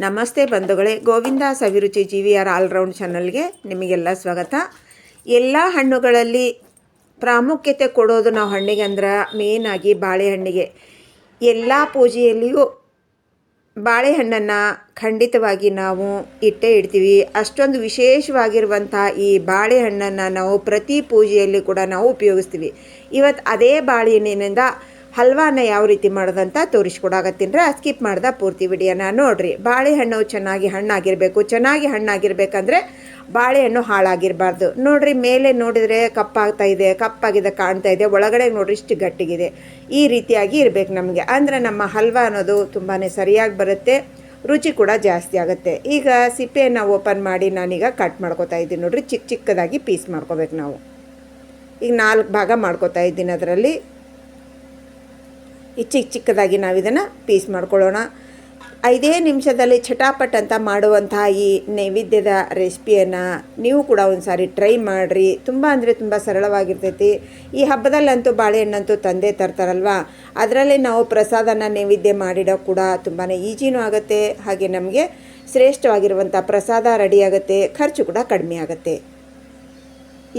ನಮಸ್ತೆ ಬಂಧುಗಳೇ, Govinda Saviruchi G V R all round ಚಾನಲ್ಗೆ ನಿಮಗೆಲ್ಲ ಸ್ವಾಗತ. ಎಲ್ಲ ಹಣ್ಣುಗಳಲ್ಲಿ ಪ್ರಾಮುಖ್ಯತೆ ಕೊಡೋದು ನಾವು ಹಣ್ಣಿಗೆ ಅಂದ್ರೆ ಮೇನಾಗಿ ಬಾಳೆಹಣ್ಣಿಗೆ. ಎಲ್ಲ ಪೂಜೆಯಲ್ಲಿಯೂ ಬಾಳೆಹಣ್ಣನ್ನು ಖಂಡಿತವಾಗಿ ನಾವು ಇಟ್ಟೇ ಇಡ್ತೀವಿ. ಅಷ್ಟೊಂದು ವಿಶೇಷವಾಗಿರುವಂಥ ಈ ಬಾಳೆಹಣ್ಣನ್ನು ನಾವು ಪ್ರತಿ ಪೂಜೆಯಲ್ಲಿ ಕೂಡ ನಾವು ಉಪಯೋಗಿಸ್ತೀವಿ. ಇವತ್ತು ಅದೇ ಬಾಳೆಹಣ್ಣಿನಿಂದ ಹಲ್ವಾನ ಯಾವ ರೀತಿ ಮಾಡೋದಂತ ತೋರಿಸ್ಕೊಡಾಕತ್ತೀನಿ ಸ್ಕಿಪ್ ಮಾಡ್ದ ಪೂರ್ತಿ ವಿಡಿಯೋನ ನೋಡ್ರಿ. ಬಾಳೆಹಣ್ಣು ಚೆನ್ನಾಗಿ ಹಣ್ಣಾಗಿರಬೇಕು. ಚೆನ್ನಾಗಿ ಹಣ್ಣಾಗಿರ್ಬೇಕಂದ್ರೆ ಬಾಳೆಹಣ್ಣು ಹಾಳಾಗಿರಬಾರ್ದು. ನೋಡ್ರಿ, ಮೇಲೆ ನೋಡಿದರೆ ಕಪ್ಪಾಗ್ತಾ ಇದೆ, ಕಪ್ಪಾಗಿದೆ, ಕಾಣ್ತಾ ಇದೆ. ಒಳಗಡೆ ನೋಡ್ರಿ ಇಷ್ಟು ಗಟ್ಟಿಗಿದೆ. ಈ ರೀತಿಯಾಗಿ ಇರಬೇಕು ನಮಗೆ. ಅಂದರೆ ನಮ್ಮ ಹಲ್ವಾ ಅನ್ನೋದು ತುಂಬಾ ಸರಿಯಾಗಿ ಬರುತ್ತೆ. ರುಚಿ ಕೂಡ ಜಾಸ್ತಿ ಆಗುತ್ತೆ. ಈಗ ಸಿಪ್ಪೆಯನ್ನು ಓಪನ್ ಮಾಡಿ ನಾನೀಗ ಕಟ್ ಮಾಡ್ಕೋತಾ ಇದ್ದೀನಿ ನೋಡ್ರಿ. ಚಿಕ್ಕ ಚಿಕ್ಕದಾಗಿ ಪೀಸ್ ಮಾಡ್ಕೋಬೇಕು ನಾವು. ಈಗ ನಾಲ್ಕು ಭಾಗ ಮಾಡ್ಕೋತಾ ಇದ್ದೀನಿ ಅದರಲ್ಲಿ. ಈ ಚಿಕ್ಕ ಚಿಕ್ಕದಾಗಿ ನಾವು ಇದನ್ನು ಪೀಸ್ ಮಾಡ್ಕೊಳ್ಳೋಣ. ಐದೇ ನಿಮಿಷದಲ್ಲಿ ಚಟಾಪಟ್ ಅಂತ ಮಾಡುವಂತಹ ಈ ನೈವೇದ್ಯದ ರೆಸಿಪಿಯನ್ನು ನೀವು ಕೂಡ ಒಂದು ಸಾರಿ ಟ್ರೈ ಮಾಡಿರಿ. ತುಂಬ ಅಂದರೆ ತುಂಬ ಸರಳವಾಗಿರ್ತೈತಿ. ಈ ಹಬ್ಬದಲ್ಲಂತೂ ಬಾಳೆಹಣ್ಣಂತೂ ತಂದೆ ತರ್ತಾರಲ್ವ? ಅದರಲ್ಲಿ ನಾವು ಪ್ರಸಾದನ ನೈವೇದ್ಯ ಮಾಡಿಡೋ ಕೂಡ ತುಂಬಾ ಈಜಿನೂ ಆಗುತ್ತೆ. ಹಾಗೆ ನಮಗೆ ಶ್ರೇಷ್ಠವಾಗಿರುವಂಥ ಪ್ರಸಾದ ರೆಡಿ ಆಗುತ್ತೆ. ಖರ್ಚು ಕೂಡ ಕಡಿಮೆ ಆಗುತ್ತೆ.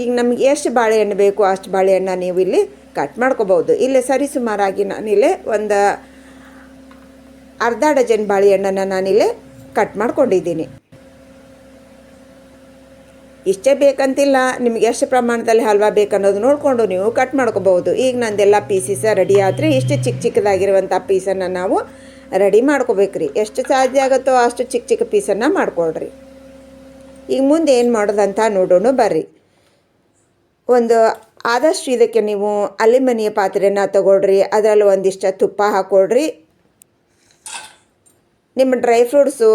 ಈಗ ನಮಗೆ ಎಷ್ಟು ಬಾಳೆಹಣ್ಣು ಬೇಕು, ಅಷ್ಟು ಬಾಳೆಹಣ್ಣ ನೀವು ಇಲ್ಲಿ ಕಟ್ ಮಾಡ್ಕೋಬೋದು ಸರಿ ಸರಿಸುಮಾರಾಗಿ ನಾನಿಲ್ಲೇ ಒಂದು ಅರ್ಧ ಡಜನ್ ಬಾಳೆಹಣ್ಣನ್ನು ನಾನಿಲ್ಲೇ ಕಟ್ ಮಾಡ್ಕೊಂಡಿದ್ದೀನಿ. ಇಷ್ಟೇ ಬೇಕಂತಿಲ್ಲ. ನಿಮ್ಗೆ ಎಷ್ಟು ಪ್ರಮಾಣದಲ್ಲಿ ಹಲ್ವಾ ಬೇಕನ್ನೋದು ನೋಡಿಕೊಂಡು ನೀವು ಕಟ್ ಮಾಡ್ಕೋಬಹುದು. ಈಗ ನಂದೆಲ್ಲ ಪೀಸಸ್ ರೆಡಿ ಆದರೆ ಇಷ್ಟು ಚಿಕ್ಕ ಚಿಕ್ಕದಾಗಿರುವಂಥ ಪೀಸನ್ನು ನಾವು ರೆಡಿ ಮಾಡ್ಕೋಬೇಕ್ರಿ. ಎಷ್ಟು ಸಾಧ್ಯ ಆಗುತ್ತೋ ಅಷ್ಟು ಚಿಕ್ಕ ಚಿಕ್ಕ ಪೀಸನ್ನು ಮಾಡ್ಕೊಳ್ರಿ. ಈಗ ಮುಂದೆ ಏನು ಮಾಡೋದಂತ ನೋಡೋಣ ಬರ್ರಿ. ಒಂದು ಆದಷ್ಟು ಇದಕ್ಕೆ ನೀವು ಅಲಿಮನಿಯ ಪಾತ್ರೆನ ತಗೊಳ್ರಿ, ಅದರಲ್ಲಿ ಒಂದಿಷ್ಟು ತುಪ್ಪ ಹಾಕ್ಕೊಳ್ರಿ ನಿಮ್ಮ ಡ್ರೈ ಫ್ರೂಟ್ಸು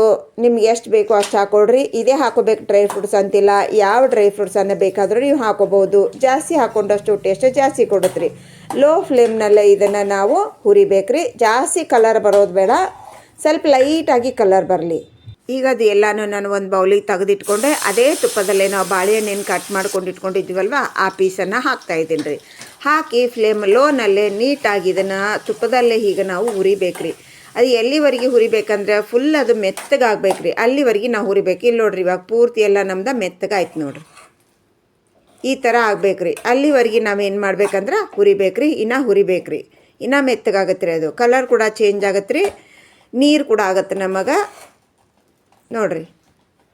ನಿಮ್ಗೆ ಎಷ್ಟು ಬೇಕೋ ಅಷ್ಟು ಹಾಕ್ಕೊಳ್ರಿ ಇದೇ ಹಾಕೋಬೇಕು ಡ್ರೈ ಫ್ರೂಟ್ಸ್ ಅಂತಿಲ್ಲ, ಯಾವ ಡ್ರೈ ಫ್ರೂಟ್ಸನ್ನು ಬೇಕಾದರೂ ನೀವು ಹಾಕೋಬೋದು ಜಾಸ್ತಿ ಹಾಕ್ಕೊಂಡಷ್ಟು ಟೇಸ್ಟ್ ಜಾಸ್ತಿ ಕೊಡುತ್ತೆ ಲೋ ಫ್ಲೇಮ್ನಲ್ಲೇ ಇದನ್ನು ನಾವು ಹುರಿಬೇಕ್ರಿ. ಜಾಸ್ತಿ ಕಲರ್ ಬರೋದು ಬೇಡ, ಸ್ವಲ್ಪ ಲೈಟಾಗಿ ಕಲರ್ ಬರಲಿ. ಈಗ ಅದು ಎಲ್ಲನೂ ನಾನು ಒಂದು ಬೌಲಿಗೆ ತೆಗೆದಿಟ್ಕೊಂಡೆ, ಅದೇ ತುಪ್ಪದಲ್ಲೇ ನಾವು ಬಾಳೆಹಣ್ಣೇನು ಕಟ್ ಮಾಡ್ಕೊಂಡು ಇಟ್ಕೊಂಡಿದ್ವಲ್ವ, ಆ ಪೀಸನ್ನು ಹಾಕ್ತಾ ಇದ್ದೀನಿ ರೀ. ಹಾಕಿ ಫ್ಲೇಮ್ ಲೋನಲ್ಲೇ ನೀಟಾಗಿ ಇದನ್ನು ತುಪ್ಪದಲ್ಲೇ ಈಗ ನಾವು ಹುರಿಬೇಕ್ರಿ. ಅದು ಎಲ್ಲಿವರೆಗೆ ಹುರಿಬೇಕಂದ್ರೆ ಫುಲ್ ಅದು ಮೆತ್ತಗಾಗ್ಬೇಕು ರೀ ಅಲ್ಲಿವರೆಗೆ ನಾವು ಹುರಿಬೇಕು. ಇಲ್ಲಿ ನೋಡ್ರಿ ಇವಾಗ ಪೂರ್ತಿ ಎಲ್ಲ ನಮ್ದು ಮೆತ್ತಗಾಯ್ತು ನೋಡ್ರಿ. ಈ ಥರ ಆಗ್ಬೇಕು ರೀ ಅಲ್ಲಿವರೆಗೆ ನಾವೇನು ಮಾಡ್ಬೇಕಂದ್ರೆ ಹುರಿಬೇಕ್ರಿ, ಇನ್ನೂ ಹುರಿಬೇಕ್ರಿ. ಇನ್ನೂ ಮೆತ್ತಗಾಗತ್ತೆ ರೀ ಅದು. ಕಲರ್ ಕೂಡ ಚೇಂಜ್ ಆಗತ್ತೆ ರೀ ನೀರು ಕೂಡ ಆಗತ್ತೆ ನಮಗೆ. ನೋಡ್ರಿ.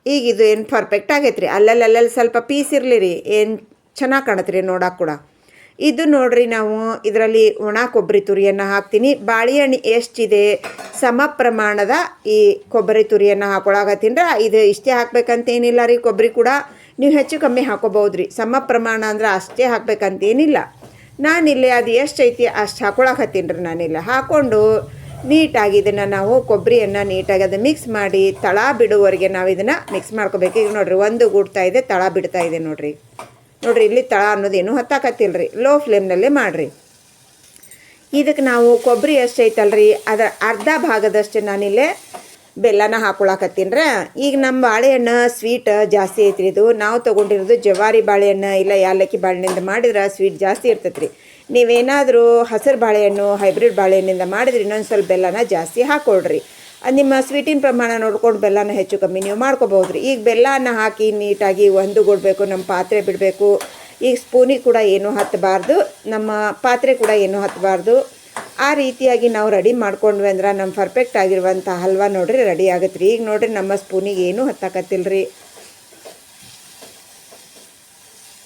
ಈಗ ಇದು ಏನು ಪರ್ಫೆಕ್ಟ್ ಆಗೈತೆ ರೀ ಅಲ್ಲಲ್ಲಿ ಅಲ್ಲಲ್ಲಿ ಸ್ವಲ್ಪ ಪೀಸ್ ಇರಲಿ ರೀ ಏನು ಚೆನ್ನಾಗಿ ಕಾಣತ್ತೆ ರೀ ನೋಡೋಕೆ ಕೂಡ. ಇದು ನೋಡ್ರಿ ನಾವು ಇದರಲ್ಲಿ ಒಣ ಕೊಬ್ಬರಿ ತುರಿಯನ್ನು ಹಾಕ್ತೀನಿ. ಬಾಳೆಹಣ್ಣು ಎಷ್ಟಿದೆ? ಸಮ ಪ್ರಮಾಣದ ಈ ಕೊಬ್ಬರಿ ತುರಿಯನ್ನು ಹಾಕೊಳಕತ್ತೀನಿ ರೀ. ಇದು ಇಷ್ಟೇ ಹಾಕ್ಬೇಕಂತೇನಿಲ್ಲ ರೀ ಕೊಬ್ಬರಿ ಕೂಡ. ನೀವು ಹೆಚ್ಚು ಕಮ್ಮಿ ಹಾಕೋಬೋದು ರೀ ಸಮ ಪ್ರಮಾಣ ಅಂದ್ರೆ ಅಷ್ಟೇ ಹಾಕ್ಬೇಕಂತೇನಿಲ್ಲ. ನಾನಿಲ್ಲಿ ಅದು ಎಷ್ಟು ಐತಿ ಅಷ್ಟು ಹಾಕೊಳಕತ್ತೀನಿ ರೀ ನಾನಿಲ್ಲ. ಹಾಕ್ಕೊಂಡು ನೀಟಾಗಿ ಇದನ್ನು ನಾವು ಕೊಬ್ಬರಿಯನ್ನು ನೀಟಾಗಿ ಅದು ಮಿಕ್ಸ್ ಮಾಡಿ ತಳ ಬಿಡುವವರೆಗೆ ನಾವು ಇದನ್ನು ಮಿಕ್ಸ್ ಮಾಡ್ಕೋಬೇಕು. ಈಗ ನೋಡಿರಿ, ಒಂದು ಗೂಡ್ತಾ ಇದೆ, ತಳ ಬಿಡ್ತಾ ಇದೆ ನೋಡಿರಿ. ನೋಡಿರಿ, ಇಲ್ಲಿ ತಳ ಅನ್ನೋದೇನು ಹತ್ತಾಕತ್ತಿಲ್ಲ ರೀ ಲೋ ಫ್ಲೇಮ್ನಲ್ಲೇ ಮಾಡಿರಿ. ಇದಕ್ಕೆ ನಾವು ಕೊಬ್ಬರಿ ಎಷ್ಟು ಐತಲ್ರಿ? ಅದರ ಅರ್ಧ ಭಾಗದಷ್ಟು ನಾನಿಲ್ಲೇ ಬೆಲ್ಲನ ಹಾಕೊಳಕತ್ತೀನಿ ಈಗ ನಮ್ಮ ಬಾಳೆಹಣ್ಣು ಸ್ವೀಟ್ ಜಾಸ್ತಿ ಐತ್ರಿ ಇದು. ನಾವು ತೊಗೊಂಡಿರೋದು ಜವಾರಿ ಬಾಳೆಹಣ್ಣು ಇಲ್ಲ ಯಾಲಕ್ಕಿ ಬಾಳೆಹಣ್ಣಿಂದ ಮಾಡಿದ್ರೆ ಸ್ವೀಟ್ ಜಾಸ್ತಿ ಇರ್ತೈತೆ ರೀ ನೀವೇನಾದರೂ ಹಸಿರು ಬಾಳೆಹಣ್ಣು ಹೈಬ್ರಿಡ್ ಬಾಳೆಹಣ್ಣಿಂದ ಮಾಡಿದ್ರೆ ಇನ್ನೊಂದು ಸ್ವಲ್ಪ ಬೆಲ್ಲನ ಜಾಸ್ತಿ ಹಾಕ್ಕೊಳ್ರಿ ಅದು ನಿಮ್ಮ ಸ್ವೀಟಿನ ಪ್ರಮಾಣ ನೋಡ್ಕೊಂಡು ಬೆಲ್ಲನ ಹೆಚ್ಚು ಕಮ್ಮಿ ನೀವು ಮಾಡ್ಕೋಬೋದು ರೀ ಈಗ ಬೆಲ್ಲನ ಹಾಕಿ ನೀಟಾಗಿ ಒಂದು ಕೊಡಬೇಕು ನಮ್ಮ ಪಾತ್ರೆ ಬಿಡಬೇಕು. ಈಗ ಸ್ಪೂನಿಗೆ ಕೂಡ ಏನೂ ಹತ್ತಬಾರ್ದು ನಮ್ಮ ಪಾತ್ರೆ ಕೂಡ ಏನೂ ಹತ್ತಬಾರ್ದು ಆ ರೀತಿಯಾಗಿ ನಾವು ರೆಡಿ ಮಾಡ್ಕೊಂಡ್ವಿ ಅಂದ್ರೆ ನಮ್ಮ ಪರ್ಫೆಕ್ಟ್ ಆಗಿರುವಂಥ ಹಲ್ವಾ ನೋಡ್ರಿ ರೆಡಿ ಆಗುತ್ತೆ ರೀ ಈಗ ನೋಡ್ರಿ ನಮ್ಮ ಸ್ಪೂನಿಗೆ ಏನೂ ಹತ್ತಾಕತ್ತಿಲ್ಲ ರೀ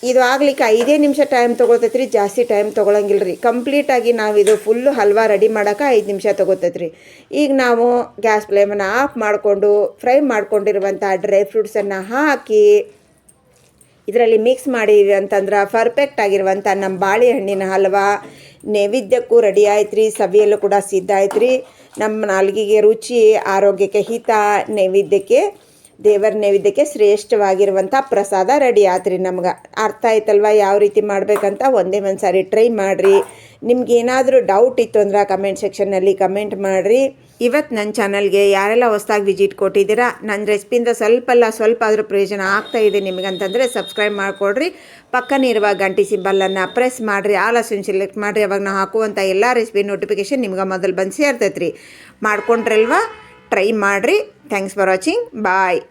ಇದು ಆಗ್ಲಿಕ್ಕೆ ಐದೇ ನಿಮಿಷ ಟೈಮ್ ತೊಗೊತೈತೆ ರೀ ಜಾಸ್ತಿ ಟೈಮ್ ತೊಗೊಳಂಗಿಲ್ಲ ರೀ ಕಂಪ್ಲೀಟಾಗಿ ನಾವು ಇದು ಫುಲ್ಲು ಹಲ್ವಾ ರೆಡಿ ಮಾಡೋಕೆ ಐದು ನಿಮಿಷ ತೊಗೋತೈತೆ ರೀ ಈಗ ನಾವು ಗ್ಯಾಸ್ ಫ್ಲೇಮನ್ನು ಆಫ್ ಮಾಡಿಕೊಂಡು ಫ್ರೈ ಮಾಡ್ಕೊಂಡಿರುವಂಥ ಡ್ರೈ ಫ್ರೂಟ್ಸನ್ನು ಹಾಕಿ ಇದರಲ್ಲಿ ಮಿಕ್ಸ್ ಮಾಡಿದ್ವಿ ಅಂತಂದ್ರೆ ಪರ್ಫೆಕ್ಟ್ ಆಗಿರುವಂಥ ನಮ್ಮ ಬಾಳೆಹಣ್ಣಿನ ಹಲ್ವಾ, ನೈವೇದ್ಯಕ್ಕೂ ರೆಡಿ ಆಯ್ತು ರೀ ಸವಿಯಲ್ಲೂ ಕೂಡ ಸಿದ್ಧ ಆಯ್ತು ರೀ ನಮ್ಮ ನಾಲ್ಗಿಗೆ ರುಚಿ, ಆರೋಗ್ಯಕ್ಕೆ ಹಿತ, ನೈವೇದ್ಯಕ್ಕೆ ದೇವರ ನೈವೇದ್ಯಕ್ಕೆ ಶ್ರೇಷ್ಠವಾಗಿರುವಂಥ ಪ್ರಸಾದ ರೆಡಿ ಆತ್ರಿ ನಮ್ಗೆ. ಅರ್ಥ ಆಯ್ತಲ್ವ ಯಾವ ರೀತಿ ಮಾಡಬೇಕಂತ? ಒಂದೇ ಒಂದು ಸಾರಿ ಟ್ರೈ ಮಾಡಿರಿ. ನಿಮ್ಗೇನಾದರೂ ಡೌಟ್ ಇತ್ತು ಅಂದ್ರೆ ಕಮೆಂಟ್ ಸೆಕ್ಷನ್ನಲ್ಲಿ ಕಮೆಂಟ್ ಮಾಡಿರಿ. ಇವತ್ತು ನನ್ನ ಚಾನಲ್ಗೆ ಯಾರೆಲ್ಲ ಹೊಸ್ದಾಗಿ ವಿಸಿಟ್ ಕೊಟ್ಟಿದ್ದೀರಾ? ನನ್ನ ರೆಸಿಪಿಯಿಂದ ಸ್ವಲ್ಪ ಅಲ್ಲ, ಸ್ವಲ್ಪ ಆದರೂ ಪ್ರಯೋಜನ ಆಗ್ತಾ ಇದೆ ನಿಮಗಂತಂದರೆ ಸಬ್ಸ್ಕ್ರೈಬ್ ಮಾಡಿಕೊಡ್ರಿ. ಪಕ್ಕನಿರುವ ಗಂಟಿ ಸಿಂಬಲನ್ನು ಪ್ರೆಸ್ ಮಾಡಿರಿ. ಆಲ್ ಆಪ್ಷನ್ ಸೆಲೆಕ್ಟ್ ಮಾಡಿರಿ. ಅವಾಗ ನಾವು ಹಾಕುವಂಥ ಎಲ್ಲ ರೆಸಿಪಿ ನೋಟಿಫಿಕೇಷನ್ ನಿಮ್ಗೆ ಮೊದಲು ಬಂದು ಸೇರ್ತೈತೆ ರೀ ಮಾಡ್ಕೊಂಡ್ರಲ್ವಾ? ಟ್ರೈ ಮಾಡಿರಿ. Thanks for watching bye